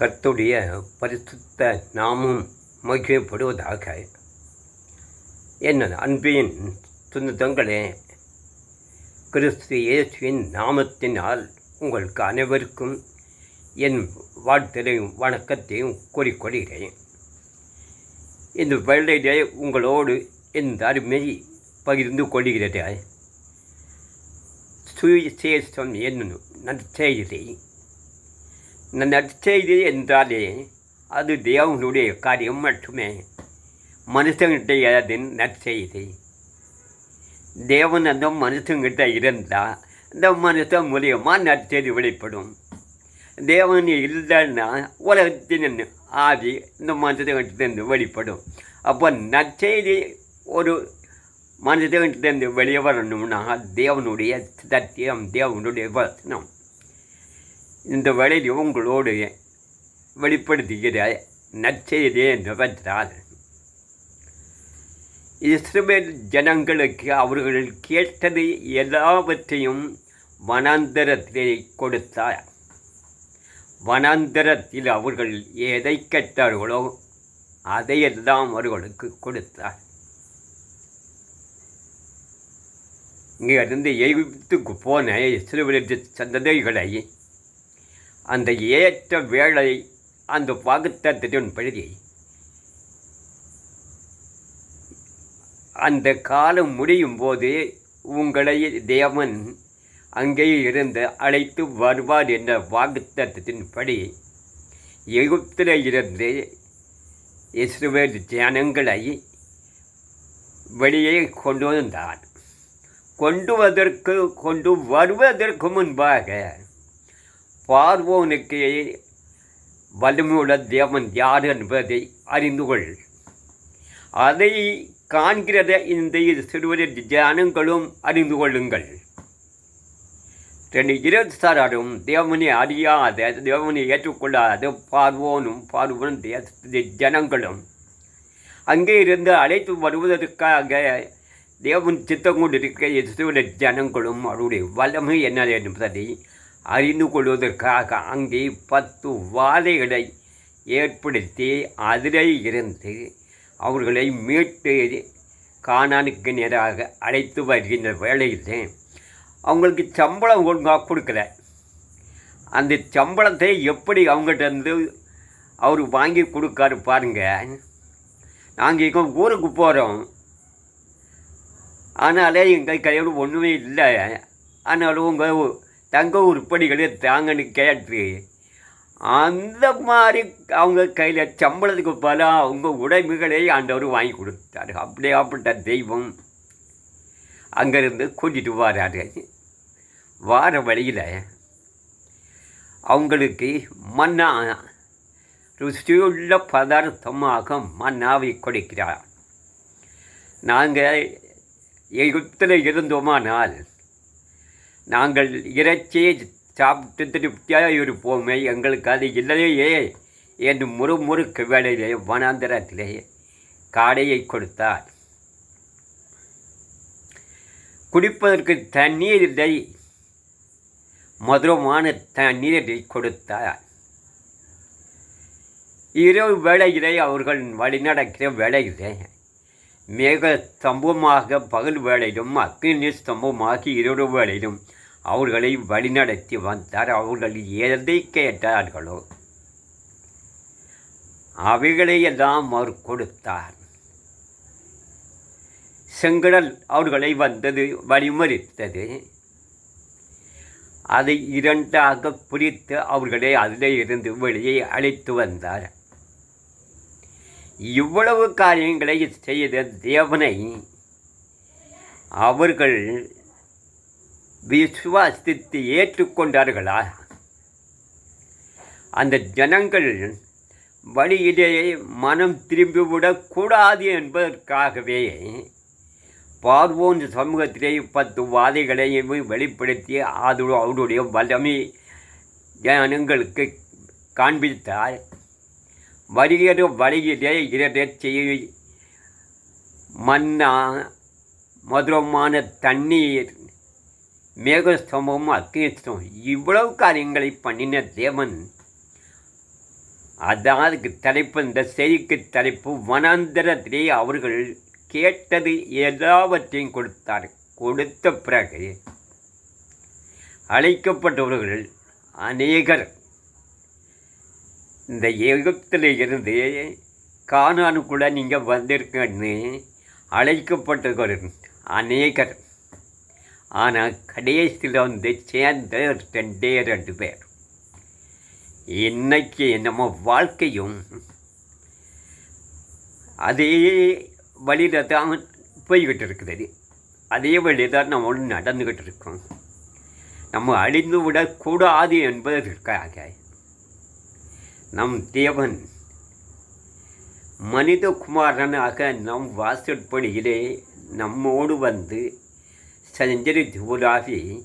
கர்த்துடைய பரிசுத்த நாமும் மகிழப்படுவதாக என்ன அன்பின் துன்பங்களே கிறிஸ்து இயேசுவின் நாமத்தினால் உங்களுக்கு அனைவருக்கும் என் வாழ்த்தலையும் வணக்கத்தையும் கூறிக்கொள்கிறேன். இந்த வேலையிலே உங்களோடு இந்த அருமை பகிர்ந்து கொள்கிறது. சுவிசேஷம் என்னும் நற்செய்தி நற்செய்தி என்றாலே அது தேவனுடைய காரியம் மட்டுமே. மனுஷங்கிட்ட அது நற்செய்தி. தேவன் அந்த மனுஷங்கிட்ட இருந்தால் இந்த மனுஷன் மூலியமாக நற்செய்தி வெளிப்படும். தேவன் இல்லைன்னா உலகத்தின் ஆதி இந்த மனுஷங்கிட்டேருந்து வெளிப்படும். அப்போ நற்செய்தி ஒரு மனுஷங்கிட்டேருந்து வெளியே வரணும்னா தேவனுடைய சத்தியம் தேவனுடைய வசனம். இந்த வழியில் உங்களோடு வெளிப்படுத்துகிற நற்செய்தி என்றால் இஸ்ரேல் ஜனங்களுக்கு அவர்கள் கேட்டது எல்லாவற்றையும் வனாந்தரத்திலே கொடுத்தார். வனாந்தரத்தில் அவர்கள் எதை கேட்டார்களோ அதையெல்லாம் அவர்களுக்கு கொடுத்தார். இங்கே இருந்து எகிப்துக்கு போன இஸ்ரேலின் சந்ததிகளை அந்த ஏற்ற வேளை அந்த வாக்குத்தத்தின் பகுதி. அந்த காலம் முடியும் போது உங்களை தேவன் அங்கே இருந்து அழைத்து வருவார் என்ற வாக்குத்தத்தின்படி எகிப்தில் இருந்து இஸ்ரேல் ஜனங்களை வெளியே கொண்டு வந்தார். கொண்டு வதற்கு கொண்டு வருவதற்கு முன்பாக பார்வோனுக்கு வலிமையுள்ள தேவன் யார் என்பதை அறிந்து கொள். அதை காண்கிறத இந்த சிறுவரின் ஜனங்களும் அறிந்து கொள்ளுங்கள். ரெண்டு இருசாரும் தேவனை அறியாத தேவனை ஏற்றுக்கொள்ளாத பார்வோனும் பார்வோனும் தேச ஜனங்களும் அங்கே இருந்து அழைத்து வருவதற்காக தேவன் சித்தம் கொண்டிருக்க இயேசுடைய ஜனங்களும் அவருடைய வல்லமை என்ன என்பதை அறிந்து கொள்வதற்காக அங்கே பத்து வாதைகளை ஏற்படுத்தி அதிலே இருந்து அவர்களை மீட்டு காணானுக்கு நேராக அழைத்து வருகின்ற வேளையில் அவங்களுக்கு சம்பளம் ஒழுங்காக கொடுக்கல. அந்த சம்பளத்தை எப்படி அவங்ககிட்டருந்து அவர் வாங்கி கொடுக்காரு பாருங்கள் நாங்கள் இங்கே ஊருக்கு போகிறோம் ஆனாலே எங்கள் கையோடு ஒன்றுமே இல்லை. ஆனாலும் உங்கள் தங்க உருப்படிகளை தாங்கன்னு கேட்டு அந்த மாதிரி அவங்க கையில் சம்பளத்துக்கு பல அவங்க உடைமைகளை ஆண்டவர் வாங்கி கொடுத்தாரு. அப்படியே அப்படிப்பட்ட தெய்வம் அங்கேருந்து கூட்டிகிட்டு வராரு. வார வழியில் அவங்களுக்கு மன்னா ருசியுள்ள பதார்த்தமாக மன்னாவை கொடுக்கிறார். நாங்கள் எகிப்தில் இருந்தோமானால் நாங்கள் இறைச்சியை சாப்பிட்டு திருப்தியாக இருப்போமே எங்களுக்கு அது இல்லையே என்று முறுமுறுக்கு வேலையிலே வனாந்திரத்திலே காடையை கொடுத்தார். குடிப்பதற்கு தண்ணீர் மதுரமான தண்ணீரை கொடுத்தார். இரவு வேளையிலே அவர்கள் வழிநடக்கிற வேளையிலே மேக ஸ்தம்பமாக பகல் வேளையிலும் அக்னி ஸ்தம்பமாக இரவு வேளையிலும் அவர்களை வழிநடத்தி வந்தார். அவர்கள் எதை கேட்டார்களோ? அவைகளையெல்லாம் அவர் கொடுத்தார். செங்கடல் அவர்களை வந்தது வழிமறித்தது. அதை இரண்டாக பிரித்து அவர்களை அதிலே இருந்து வெளியே அழைத்து வந்தார். இவ்வளவு காரியங்களை செய்த தேவனை அவர்கள் விசுவாசித்து ஏற்றுக்கொண்டார்களா? அந்த ஜனங்கள் வழியிலே மனம் திரும்பிவிடக்கூடாது என்பதற்காகவே பார்வோன் சமூகத்திலே பத்து வாதைகளையும் வெளிப்படுத்தி அது அவருடைய வல்லமை ஜனங்களுக்கு காண்பித்தார். வருகிற வழியிலே இறைச்சி மன்னா மதுரமான தண்ணீர் மேகஸ்தம்பமும் அக்னிஸ்தம் இவ்வளவு காரியங்களை பண்ணின தேவன் அதான் அதுக்கு தலைப்பு இந்த செய்திக்கு தலைப்பு வனாந்தரத்திலே அவர்கள் கேட்டது எல்லாவற்றையும் கொடுத்தார். கொடுத்த பிறகு அழைக்கப்பட்டவர்கள் அநேகர். இந்த எகிப்தில் இருந்து கானானுக்குள்ளே நீங்கள் வந்திருக்கன்னு அழைக்கப்பட்டவர்கள் அநேகர். ஆனால் கடைசியில் வந்து சேர்ந்த ரெண்டே ரெண்டு பேர். இன்னைக்கு நம்ம வாழ்க்கையும் அதே வழியில் தான் போய்கிட்டு இருக்குது அதே வழியில் தான் நம்ம நடந்துக்கிட்டு இருக்கோம் நம்ம அழிந்து விடக்கூடாது என்பதற்காக. நம் தேவன் மனிதகுமாரனாக நம் வாசற்படியிலே நம்மோடு வந்து சஞ்சரித்து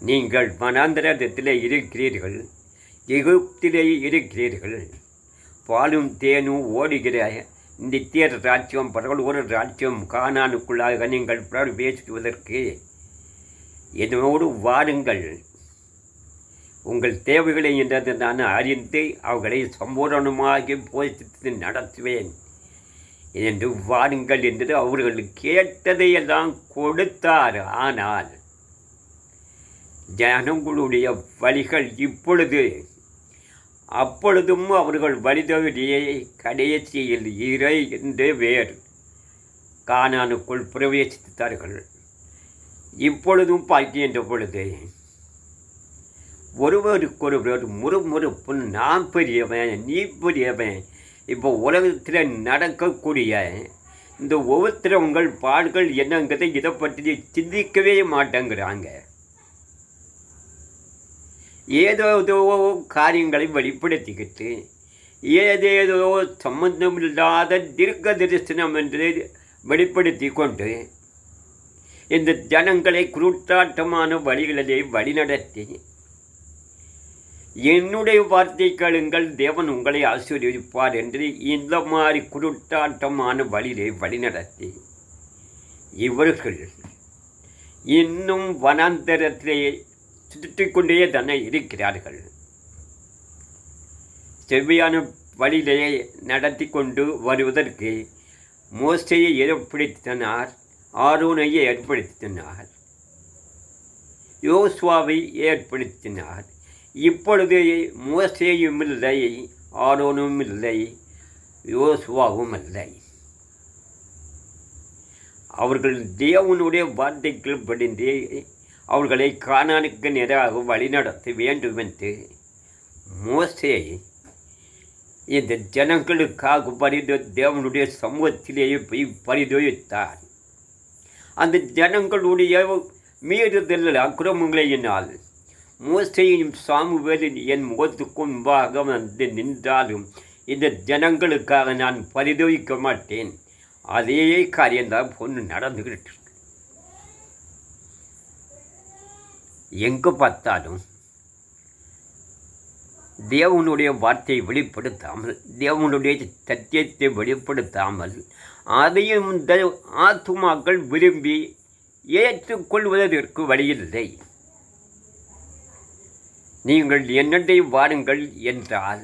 நீங்கள் வனாந்தரத்தில் இருக்கிறீர்கள் எகிப்திலே இருக்கிறீர்கள் பாலும் தேனும் ஓடுகிற நித்திய ராஜ்யம் பரவலூர் ராஜ்யம் காணானுக்குள்ளாக நீங்கள் பிரவேசிக்குவதற்கு என்னோடு வாருங்கள். உங்கள் தேவைகளை என்றது நான் அறிந்து அவர்களை சம்பூரணமாகி போஷித்து நடத்துவேன். என்று வாருங்கள் என்று அவர்கள் கேட்டதையெல்லாம் கொடுத்தார். ஆனால் ஜனங்களுடைய வழிகள் இப்பொழுது அப்பொழுதும் அவர்கள் வழிதவறியை கடைசியில் இறை என்று வேறு காணானுக்குள் பிரவேசித்தார்கள். இப்பொழுதும் பார்க்கின்ற பொழுது ஒருவருக்கொருவர் முறுமுறுப்பு நான் பெரியவன் நீ பெரியவன் இப்போ உலகத்தில் நடக்கக்கூடிய இந்த ஒவ்வொருத்தரவங்கள் பாடுகள் என்னங்கிறத இதை பற்றி சிந்திக்கவே மாட்டேங்கிறாங்க. ஏதோ ஏதோ காரியங்களை வெளிப்படுத்திக்கிட்டு ஏதேதோ சம்பந்தமில்லாத தீர்க்க தரிசனம் என்று வெளிப்படுத்தி கொண்டு இந்த ஜனங்களை குருட்டாட்டமான வழிகளிலே வழிநடத்தி என்னுடைய வார்த்தை கேளுங்கள் தேவன் உங்களை ஆசீர்வதிப்பார் என்று இந்த மாதிரி குருட்டாட்டமான வழியை வழிநடத்தி. இவர்கள் இன்னும் வனாந்தரத்திலே சுற்றி கொண்டே தானே இருக்கிறார்கள். செவ்வியான வழியிலே நடத்தி கொண்டு வருவதற்கு மோசையை ஏற்படுத்தினார் ஆரோனையை ஏற்படுத்தினார் யோசுவாவை ஏற்படுத்தினார். இப்பொழுது மோசேயும் இல்லை ஆரோனும் இல்லை யோசுவாவும் இல்லை அவர்கள் தேவனுடைய வார்த்தைகள் படிந்து அவர்களை காணானுக்கு நேராக வழிநடத்த வேண்டும் என்று மோசே இந்த ஜனங்களுக்காக பரிதோ தேவனுடைய சமூகத்திலேயே போய் பரிதோயித்தார். அந்த ஜனங்களுடைய மீறுதல் அக்கிரமங்களினால் மோசையும் சாமுவேலின் என் முகத்துக்கும் முன்பாக வந்து நின்றாலும் இந்த ஜனங்களுக்காக நான் பரிதவிக்க மாட்டேன் அதே காரியம்தான் பொண்ணு நடந்துக்கிட்டு இருக்கு. எங்கே பார்த்தாலும் தேவனுடைய வார்த்தையை வெளிப்படுத்தாமல் தேவனுடைய சத்தியத்தை வெளிப்படுத்தாமல் அதையும் இந்த ஆத்துமாக்கள் விரும்பி ஏற்றுக்கொள்வதற்கு வழியில்லை நீங்கள் என்னட்டை வாருங்கள் என்றால்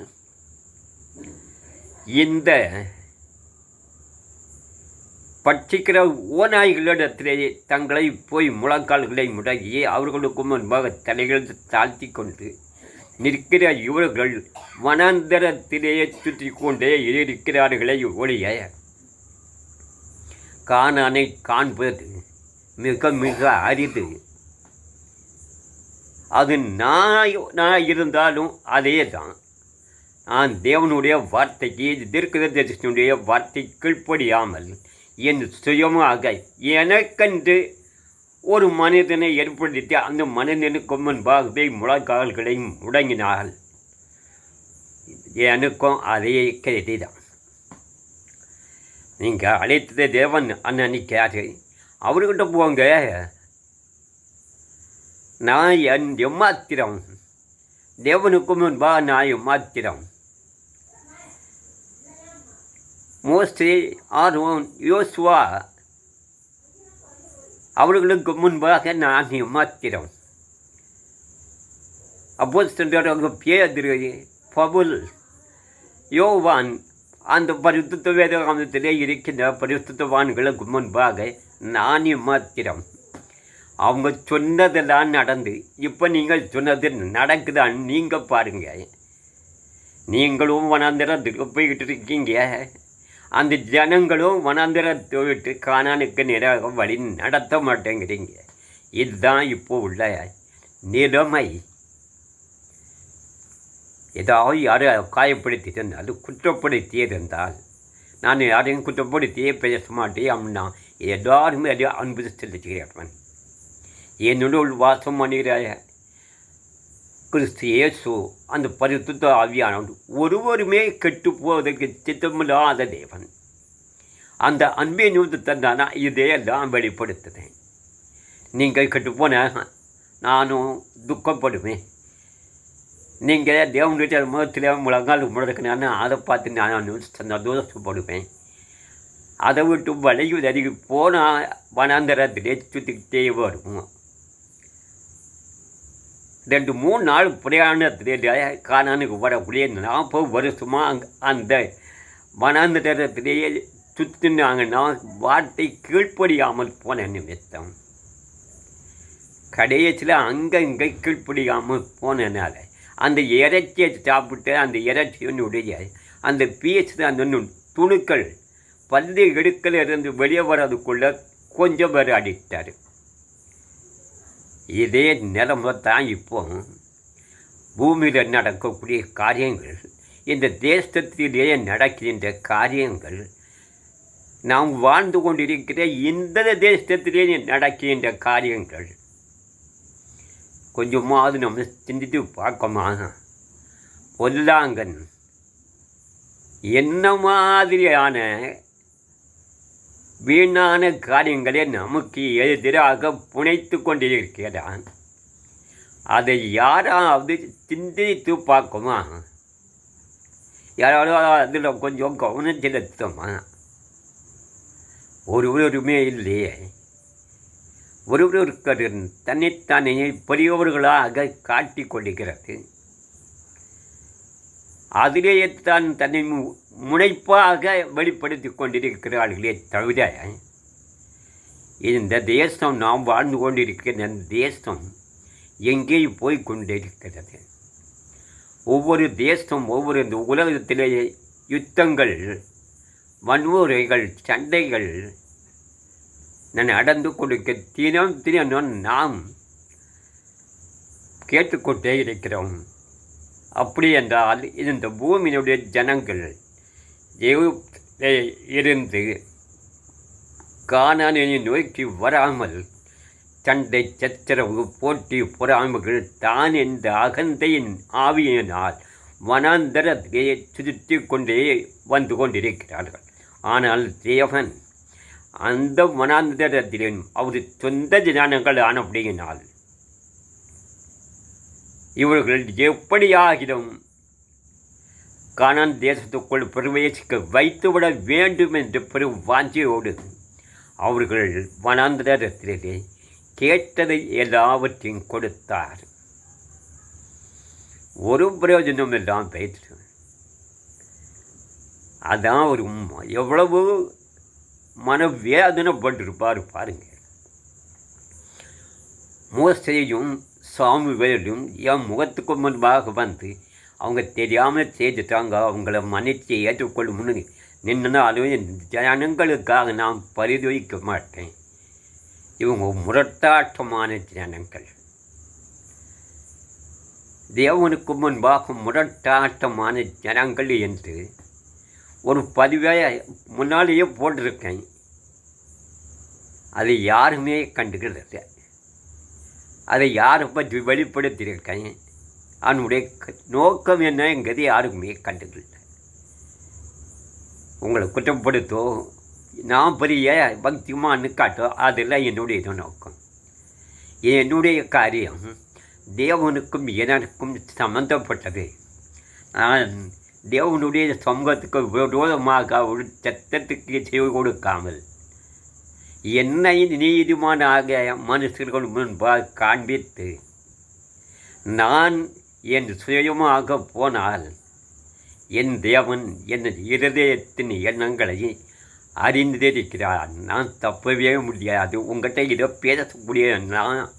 இந்த பட்சிக்கிற ஓநாய்களிடத்திலே தங்களை போய் முழங்கால்களை முடங்கி அவர்களுக்கு முன்பாக தலைகள் தாழ்த்தி கொண்டு நிற்கிற இவர்கள் வனாந்தரத்திலேயே சுற்றி கொண்டே இருக்கிறார்களே ஒழிய காணானை காண்பது மிக மிக அரிது. அது நான் நான் இருந்தாலும் அதே தான் நான் தேவனுடைய வார்த்தைக்கு தீர்க்கதரிசனுடைய வார்த்தை கீழ்ப்படியாமல் என் சுயமாக எனக்கென்று ஒரு மனிதனை ஏற்படுத்தி அந்த மனிதனுக்கு முன்பாகவே முழக்கால்களை முடங்கினார்கள் எனக்கும் அதே கருதி தான் நீங்கள் அழைத்தது தேவன் அன்னைக்காரு அவர்கிட்ட போங்க. நான் என் எம்மாத்திரம். தேவனுக்கு முன்பாக நான் எம்மாத்திரம். மோஸ்ட்லி ஆர்வம் யோசுவா அவர்களுக்கு முன்பாக நான் மாத்திரம் அப்போ சென்றவங்க பேதிரு பவுல் யோவான். அந்த பரிசுத்த வேதாகமத்திலே இருக்கின்ற பரிசுத்தவான்களுக்கு முன்பாக நானே மாத்திரம் அவங்க சொன்னதெல்லாம் நடந்து இப்போ நீங்கள் சொன்னது நடக்குதான்னு நீங்கள் பாருங்கள் நீங்களும் வனாந்திரத்துக்கு போய்கிட்டு இருக்கீங்க. அந்த ஜனங்களும் வனாந்திரத்தை விட்டு காணானுக்கு நேராக வழி நடத்த மாட்டேங்கிறீங்க. இதுதான் இப்போ உள்ள நிலைமை. ஏதாவது யாரும் காயப்படுத்திட்டு குற்றப்படுத்தியிருந்தால் நான் யாரையும் குற்றப்படுத்தியே பேச மாட்டேன் அப்படின்னா எல்லாருமே அதை அன்பு செலுத்துகிறேன் என்னுள் வாசம் பண்ணுகிறாய கிறிஸ்து இயேசு அந்த பரிசுத்த ஆவியானவர் ஒருவருமே கெட்டு போவதற்கு சித்தமில்லாத தேவன். அந்த அன்பை நிமித்தத்தை தான் நான் இதையெல்லாம் வெளிப்படுத்துகிறேன் நீங்கள் கெட்டுப்போன நானும் துக்கப்படுவேன். நீங்கள் தேவனுடைய முகத்தில் முழங்கால் முழக்கினான்னு அதை பார்த்து நான் சந்தோஷப்படுவேன். அதை விட்டு வளைவு அருகி போனால் வனாந்தரத்திலே சுற்றிக்கிட்டே வருவோம். ரெண்டு மூணு நாள் பிரயாணத்திலே காணானுக்கு வரக்கூடிய நாற்பது வருஷமாக அங் அந்த வனாந்தரத்திலேயே சுற்றினாங்கன்னா வார்த்தை கீழ்ப்படியாமல் போன நிமித்தம் கடைசியில் அங்கங்கே கீழ்ப்படியாமல் போனனால அந்த இறைச்சியை சாப்பிட்டு அந்த இறைச்சியினுடைய அந்த பீச்சு அந்த துணுக்கள் பந்து எடுக்கல இருந்து வெளியே வர்றதுக்குள்ளே கொஞ்சம் பேர் அடித்தார் இதே நிலைமை தான் இப்போ பூமியில் நடக்கக்கூடிய காரியங்கள் இந்த தேசத்திலேயே நடக்கின்ற காரியங்கள் நாம் வாழ்ந்து கொண்டிருக்கிற இந்த தேசத்திலேயே நடக்கின்ற காரியங்கள். கொஞ்சமாவது நம்ம சிந்தித்து பார்க்கமா? பொல்லாங்கன் என்ன மாதிரியான வீணான காரியங்களை நமக்கு எதிராக புனைத்து கொண்டிருக்கிறான் அதை யாராவது சிந்தித்து பார்க்குமா? யாராவது அதில் கொஞ்சம் கவனம் செலுத்துமா? ஒருவருமே இல்லையே ஒருவருக்கு தன்னைத்தானே பெரியவர்களாக காட்டி கொள்கிறது அதிலேயே தான் தன்னை முனைப்பாக வெளிப்படுத்தி கொண்டிருக்கிறார்களே தவிர இந்த தேசம் நாம் வாழ்ந்து கொண்டிருக்கிற இந்த தேசம் எங்கே போய் கொண்டிருக்கிறது. ஒவ்வொரு தேசம் ஒவ்வொரு இந்த உலகத்திலேயே யுத்தங்கள் வன்முறைகள் சண்டைகள் நடந்து கொடுக்க தினம் தினம் நாம் கேட்டுக்கொண்டே இருக்கிறோம். அப்படி என்றால் இந்த பூமியினுடைய ஜனங்கள் எகிப்திலே இருந்து கானானை நோக்கி வராமல் சண்டை சச்சரவு போட்டி பொறாமைகள் தான் என்ற அகந்தையின் ஆவியினால் வனாந்தரத்திலே சுற்றி கொண்டே வந்து கொண்டிருக்கிறார்கள். ஆனால் தேவன் அந்த வனாந்தரத்திலும் அவரது சொந்த ஜனங்கள் ஆனபடியினால் இவர்கள் எப்படியாகிலும் கானான் தேசத்துக்குள் பிரவேசிக்க வைத்துவிட வேண்டும் என்று பெரும் வாஞ்சியோடு அவர்கள் வனாந்தரத்திலே கேட்டதை எல்லாவற்றையும் கொடுத்தார். ஒரு பிரயோஜனம் எல்லாம் போயிட்டு அதான் ஒரு எவ்வளவு மனவேதனைப்பட்டிருப்பார் பாருங்க. மோசையும் சாமுவேலும் என் முகத்துக்கு முன்பாக வந்து அவங்க தெரியாமல் செய்துட்டாங்க. அவங்கள மன்னிச்சு ஏற்றுக்கொள்ளும்னு நின்றுனாலும் அதுவும் ஜனங்களுக்காக நான் பரிதவிக்க மாட்டேன். இவங்க முரட்டாட்டமான ஜனங்கள். தேவனுக்கு முன்பாக முரட்டாட்டமான ஜனங்கள் என்று ஒரு பதிவை முன்னாலேயே போட்டிருக்கேன். அதை யாருமே கண்டுக்கிறது அதை யாரை பற்றி வெளிப்படுத்தியிருக்கேன்? அதனுடைய க- நோக்கம் என்னங்கிறது யாருக்குமே கண்டுக்கல. உங்களை குற்றப்படுத்தோ நான் பெரிய பக்திமான்னு காட்டோ அதெல்லாம் என்னுடைய நோக்கம். என்னுடைய காரியம் தேவனுக்கும் எனக்கும் சம்மந்தப்பட்டது நான் தேவனுடைய சமூகத்துக்கு விரோதமாக ஒரு சத்தத்துக்கு செய்து கொடுக்காமல் என்னை நீதிமானாக மனுஷர்கள் முன்பாக காண்பித்து நான் என் சுயமாக போனால் என் தேவன் என் இருதயத்தின் எண்ணங்களை அறிந்திருக்கிறார். நான் தப்பவே முடியாது. உங்கள்கிட்ட இதை பேசக்கூடிய நான்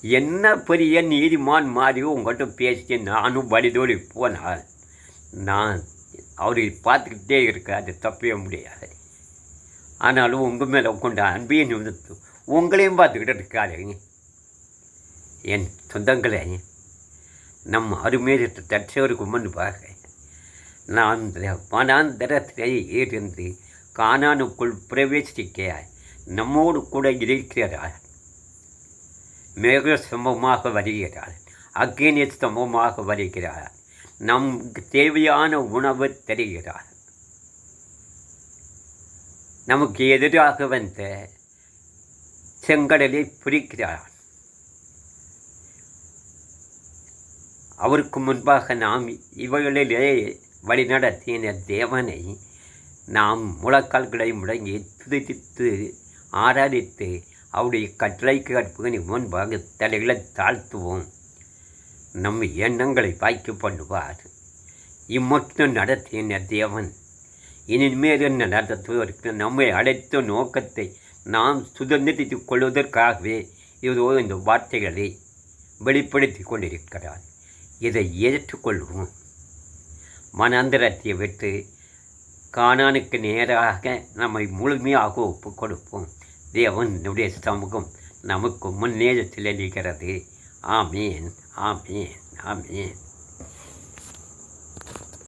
என்ன பெரிய நீதிமான் மாதிரி உங்கள்கிட்ட பேசி நானும் வழிதோடி போனால் நான் அவரை பார்த்துக்கிட்டே இருக்க அது தப்பவே முடியாது. ஆனாலும் உங்கள் மேலே கொண்ட அன்பையும் உங்களையும் பார்த்துக்கிட்டு இருக்காருங்க என் சொந்தங்களே நம் அருமேறத்தை தற்சவருக்கு முன்பாக நான் வனாந்தரத்திலே இருந்து காணானுக்குள் பிரவேசிக்க நம்மோடு கூட இருக்கிறார். மேக ஸ்தம்பமாக வருகிறார். அக்னி ஸ்தம்பமாக வருகிறார். நமக்கு தேவையான உணவு தருகிறார். நமக்கு எதிராக வந்த செங்கடலை பிரிக்கிறார். அவருக்கு முன்பாக நாம் இவைகளிலே வழிநடத்தின தேவனை நாம் முழக்கால்களை முடங்கி துதித்து ஆராதித்து அவருடைய கட்டளைக்கு கற்பனை முன்பாக தலைகளை தாழ்த்துவோம். நம் எண்ணங்களை பாய்க்கு பண்ணுவார் இம்மட்டும் நடத்தின தேவன் இனிமேல் என்ன நடத்துவதற்கு நம்மை அழைத்த நோக்கத்தை நாம் சுதந்திரித்துக் கொள்வதற்காகவே இதோ இந்த வார்த்தைகளை வெளிப்படுத்தி கொண்டிருக்கிறார். இதை ஏற்றுக்கொள்வோம். மனாந்திரத்தை விட்டு காணானுக்கு நேராக நம்மை முழுமையாக ஒப்புக் கொடுப்போம். தேவனுடைய சமூகம் நமக்கு முன்னேறத்தில் நிற்கிறது. ஆமேன் ஆமேன் ஆமேன்.